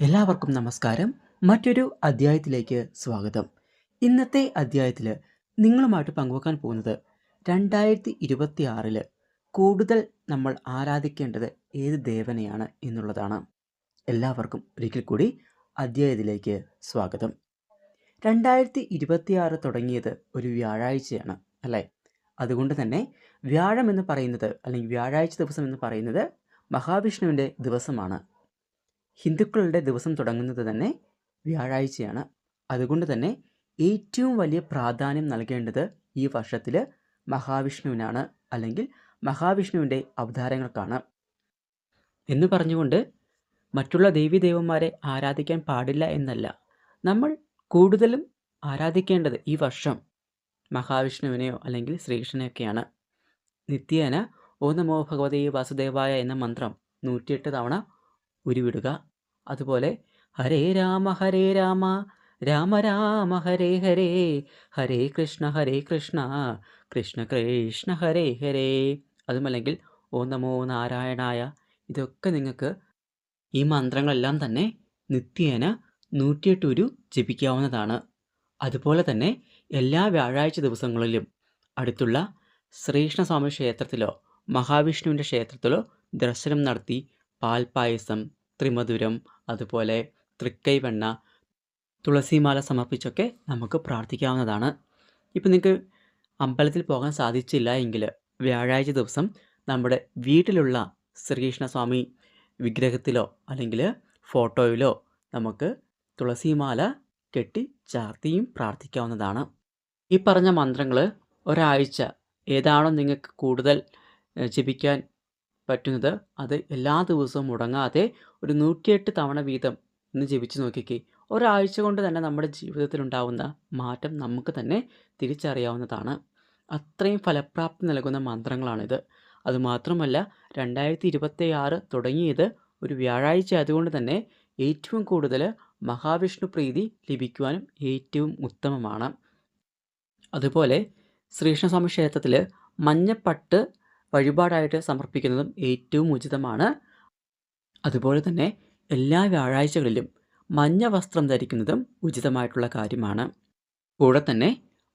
എല്ലാവർക്കും നമസ്കാരം. മറ്റൊരു അധ്യായത്തിലേക്ക് സ്വാഗതം. ഇന്നത്തെ അധ്യായത്തിൽ നിങ്ങളുമായിട്ട് പങ്കുവെക്കാൻ പോകുന്നത് രണ്ടായിരത്തി ഇരുപത്തി ആറിൽ കൂടുതൽ നമ്മൾ ആരാധിക്കേണ്ടത് ഏത് ദേവനെയാണ് എന്നുള്ളതാണ്. എല്ലാവർക്കും ഒരിക്കൽ കൂടി അധ്യായത്തിലേക്ക് സ്വാഗതം. രണ്ടായിരത്തി ഇരുപത്തിയാറ് തുടങ്ങിയത് ഒരു വ്യാഴാഴ്ചയാണ് അല്ലേ? അതുകൊണ്ട് തന്നെ വ്യാഴം എന്ന് പറയുന്നത് അല്ലെങ്കിൽ വ്യാഴാഴ്ച ദിവസം എന്ന് പറയുന്നത് മഹാവിഷ്ണുവിന്റെ ദിവസമാണ്. ഹിന്ദുക്കളുടെ ദിവസം തുടങ്ങുന്നത് തന്നെ വ്യാഴാഴ്ചയാണ്. അതുകൊണ്ട് തന്നെ ഏറ്റവും വലിയ പ്രാധാന്യം നൽകേണ്ടത് ഈ വർഷത്തിൽ മഹാവിഷ്ണുവിനാണ് അല്ലെങ്കിൽ മഹാവിഷ്ണുവിന്റെ അവതാരങ്ങൾക്കാണ്. എന്ന് പറഞ്ഞുകൊണ്ട് മറ്റുള്ള ദേവീദേവന്മാരെ ആരാധിക്കാൻ പാടില്ല എന്നല്ല. നമ്മൾ കൂടുതലും ആരാധിക്കേണ്ടത് ഈ വർഷം മഹാവിഷ്ണുവിനെയോ അല്ലെങ്കിൽ ശ്രീകൃഷ്ണനെയൊക്കെയാണ്. നിത്യേന ഓ നമോ ഭഗവതേ വാസുദേവായ എന്ന മന്ത്രം നൂറ്റിയെട്ട് തവണ ഉരുവിടുക. അതുപോലെ ഹരേ രാമ ഹരേ രാമ രാമ രാമ ഹരേ ഹരേ ഹരേ കൃഷ്ണ ഹരേ കൃഷ്ണ കൃഷ്ണ കൃഷ്ണ ഹരേ ഹരേ. അതുമല്ലെങ്കിൽ ഓ നമോ നാരായണായ. ഇതൊക്കെ നിങ്ങൾക്ക് ഈ മന്ത്രങ്ങളെല്ലാം തന്നെ നിത്യേന നൂറ്റിയെട്ട് ഉരു ജപിക്കാവുന്നതാണ്. അതുപോലെ തന്നെ എല്ലാ വ്യാഴാഴ്ച ദിവസങ്ങളിലും അടുത്തുള്ള ശ്രീകൃഷ്ണസ്വാമി ക്ഷേത്രത്തിലോ മഹാവിഷ്ണുവിന്റെ ക്ഷേത്രത്തിലോ ദർശനം നടത്തി പാൽപ്പായസം ത്രിമധുരം അതുപോലെ തൃക്കൈവെണ്ണ തുളസിമാല സമർപ്പിച്ചൊക്കെ നമുക്ക് പ്രാർത്ഥിക്കാവുന്നതാണ്. ഇപ്പം നിങ്ങൾക്ക് അമ്പലത്തിൽ പോകാൻ സാധിച്ചില്ല എങ്കിൽ വ്യാഴാഴ്ച ദിവസം നമ്മുടെ വീട്ടിലുള്ള ശ്രീകൃഷ്ണസ്വാമി വിഗ്രഹത്തിലോ അല്ലെങ്കിൽ ഫോട്ടോയിലോ നമുക്ക് തുളസിമാല കെട്ടി ചാർത്തിയും പ്രാർത്ഥിക്കാവുന്നതാണ്. ഈ പറഞ്ഞ മന്ത്രങ്ങൾ ഒരാഴ്ച ഏതാണോ നിങ്ങൾക്ക് കൂടുതൽ ജപിക്കാൻ പറ്റുന്നത് അത് എല്ലാ ദിവസവും മുടങ്ങാതെ ഒരു നൂറ്റിയെട്ട് തവണ വീതം ഒന്ന് ജപിച്ചു നോക്കിക്കേ. ഒരാഴ്ച കൊണ്ട് തന്നെ നമ്മുടെ ജീവിതത്തിൽ ഉണ്ടാവുന്ന മാറ്റം നമുക്ക് തന്നെ തിരിച്ചറിയാവുന്നതാണ്. അത്രയും ഫലപ്രാപ്തി നൽകുന്ന മന്ത്രങ്ങളാണിത്. അതുമാത്രമല്ല രണ്ടായിരത്തി ഇരുപത്തി ആറ് തുടങ്ങിയത് ഒരു വ്യാഴാഴ്ച ആയതുകൊണ്ട് തന്നെ ഏറ്റവും കൂടുതൽ മഹാവിഷ്ണു പ്രീതി ലഭിക്കുവാനും ഏറ്റവും ഉത്തമമാണ്. അതുപോലെ ശ്രീകൃഷ്ണസ്വാമി ക്ഷേത്രത്തിൽ മഞ്ഞപ്പട്ട് വഴിപാടായിട്ട് സമർപ്പിക്കുന്നതും ഏറ്റവും ഉചിതമാണ്. അതുപോലെ തന്നെ എല്ലാ വ്യാഴാഴ്ചകളിലും മഞ്ഞ വസ്ത്രം ധരിക്കുന്നതും ഉചിതമായിട്ടുള്ള കാര്യമാണ്. കൂടെ തന്നെ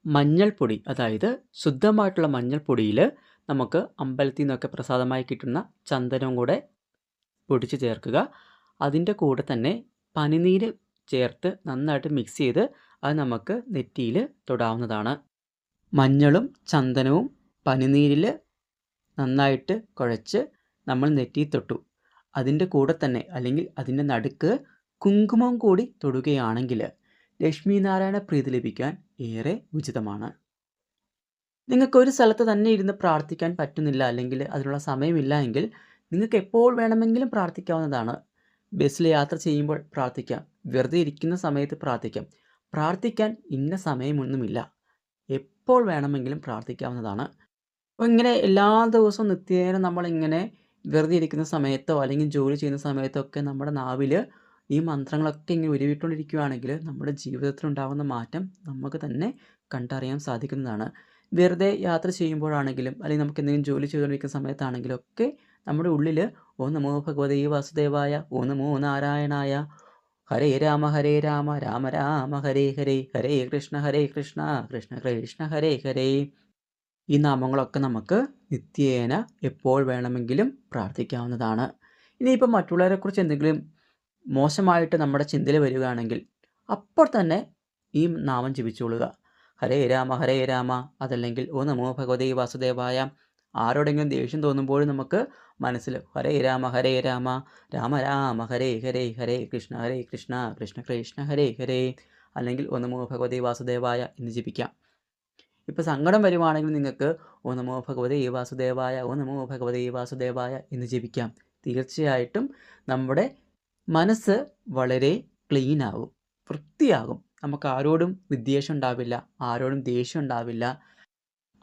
മഞ്ഞൾപ്പൊടി അതായത് ശുദ്ധമായിട്ടുള്ള മഞ്ഞൾപ്പൊടിയിൽ നമുക്ക് അമ്പലത്തിൽ നിന്നൊക്കെ പ്രസാദമായി കിട്ടുന്ന ചന്ദനവും കൂടെ പൊടിച്ച് ചേർക്കുക. അതിന്റെ കൂടെ തന്നെ പനിനീര് ചേർത്ത് നന്നായിട്ട് മിക്സ് ചെയ്ത് അത് നമുക്ക് നെറ്റിയിൽ തൊടാവുന്നതാണ്. മഞ്ഞളും ചന്ദനവും പനിനീരിൽ നന്നായിട്ട് കുഴച്ച് നമ്മൾ നെറ്റി തൊട്ടു. അതിന്റെ കൂടെ തന്നെ അല്ലെങ്കിൽ അതിന്റെ നടുക്ക് കുങ്കുമം കൂടി തൊടുകയാണെങ്കിൽ ലക്ഷ്മി നാരായണ പ്രീതി ലഭിക്കാൻ ഏറെ ഉചിതമാണ്. നിങ്ങൾക്ക് ഒരു സ്ഥലത്ത് തന്നെ ഇരുന്ന് പ്രാർത്ഥിക്കാൻ പറ്റുന്നില്ല അല്ലെങ്കിൽ അതിനുള്ള സമയമില്ല എങ്കിൽ നിങ്ങൾക്ക് എപ്പോൾ വേണമെങ്കിലും പ്രാർത്ഥിക്കാവുന്നതാണ്. ബസ്സിൽ യാത്ര ചെയ്യുമ്പോൾ പ്രാർത്ഥിക്കാം. വെറുതെ ഇരിക്കുന്ന സമയത്ത് പ്രാർത്ഥിക്കാം. പ്രാർത്ഥിക്കാൻ ഇന്ന സമയമൊന്നുമില്ല. എപ്പോൾ വേണമെങ്കിലും പ്രാർത്ഥിക്കാവുന്നതാണ്. അപ്പോൾ ഇങ്ങനെ എല്ലാ ദിവസവും നിത്യേന നമ്മളിങ്ങനെ വെറുതെ ഇരിക്കുന്ന സമയത്തോ അല്ലെങ്കിൽ ജോലി ചെയ്യുന്ന സമയത്തോ ഒക്കെ നമ്മുടെ നാവിൽ ഈ മന്ത്രങ്ങളൊക്കെ ഇങ്ങനെ ഉരുവിട്ടുകൊണ്ടിരിക്കുകയാണെങ്കിൽ നമ്മുടെ ജീവിതത്തിൽ ഉണ്ടാകുന്ന മാറ്റം നമുക്ക് തന്നെ കണ്ടറിയാൻ സാധിക്കുന്നതാണ്. വെറുതെ യാത്ര ചെയ്യുമ്പോഴാണെങ്കിലും അല്ലെങ്കിൽ നമുക്ക് എന്തെങ്കിലും ജോലി ചെയ്തുകൊണ്ടിരിക്കുന്ന സമയത്താണെങ്കിലും ഒക്കെ നമ്മുടെ ഉള്ളിൽ ഓ നമോ ഭഗവതേ വാസുദേവായ ഓ നമോ നാരായണായ ഹരേ രാമ ഹരേ രാമ രാമ രാമ ഹരേ ഹരേ ഹരേ കൃഷ്ണ ഹരേ കൃഷ്ണ കൃഷ്ണ കൃഷ്ണ ഹരേ ഹരേ. ഈ നാമങ്ങളൊക്കെ നമുക്ക് നിത്യേന എപ്പോൾ വേണമെങ്കിലും പ്രാർത്ഥിക്കാവുന്നതാണ്. ഇനിയിപ്പോൾ മറ്റുള്ളവരെക്കുറിച്ച് എന്തെങ്കിലും മോശമായിട്ട് നമ്മുടെ ചിന്തയിൽ വരികയാണെങ്കിൽ അപ്പോൾ തന്നെ ഈ നാമം ജപിച്ചുകൊള്ളുക. ഹരേ രാമ ഹരേ രാമ. അതല്ലെങ്കിൽ ഓ നമോ ഭഗവതേ വാസുദേവായ. ആരോടെങ്കിലും ദേഷ്യം തോന്നുമ്പോഴും നമുക്ക് മനസ്സിൽ ഹരേ രാമ ഹരേ രാമ. രാമ രാമ ഹരേ ഹരേ ഹരേ കൃഷ്ണ ഹരേ കൃഷ്ണ കൃഷ്ണ കൃഷ്ണ ഹരേ ഹരേ. അല്ലെങ്കിൽ ഓ നമോ ഭഗവതേ വാസുദേവായ എന്ന് ജപിക്കാം. ഇപ്പോൾ സങ്കടം വരുവാണെങ്കിൽ നിങ്ങൾക്ക് ഓ നമോ ഭഗവതേ വാസുദേവായ ഓ നമോ ഭഗവതേ വാസുദേവായ എന്ന് ജപിക്കാം. തീർച്ചയായിട്ടും നമ്മുടെ മനസ്സ് വളരെ ക്ലീൻ ആകും വൃത്തിയാകും. നമുക്ക് ആരോടും വിദ്വേഷം ഉണ്ടാവില്ല ആരോടും ദേഷ്യം ഉണ്ടാവില്ല.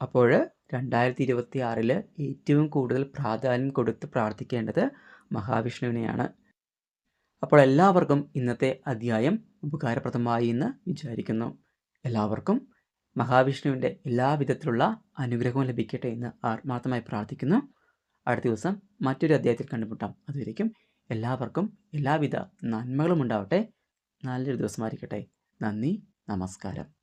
അപ്പോൾ രണ്ടായിരത്തി ഇരുപത്തി ആറിൽ ഏറ്റവും കൂടുതൽ പ്രാധാന്യം കൊടുത്ത് പ്രാർത്ഥിക്കേണ്ടത് മഹാവിഷ്ണുവിനെയാണ്. അപ്പോൾ എല്ലാവർക്കും ഇന്നത്തെ അധ്യായം ഉപകാരപ്രദമായി എന്ന് വിചാരിക്കുന്നു. എല്ലാവർക്കും മഹാവിഷ്ണുവിന്റെ എല്ലാവിധത്തിലുള്ള അനുഗ്രഹവും ലഭിക്കട്ടെ എന്ന് ആത്മാർത്ഥമായി പ്രാർത്ഥിക്കുന്നു. അടുത്ത ദിവസം മറ്റൊരു അധ്യായത്തിൽ കണ്ടുമുട്ടാം. അതുവരേക്കും എല്ലാവർക്കും എല്ലാവിധ നന്മകളും ഉണ്ടാവട്ടെ. നല്ലൊരു ദിവസമായിരിക്കട്ടെ നന്ദി നമസ്കാരം.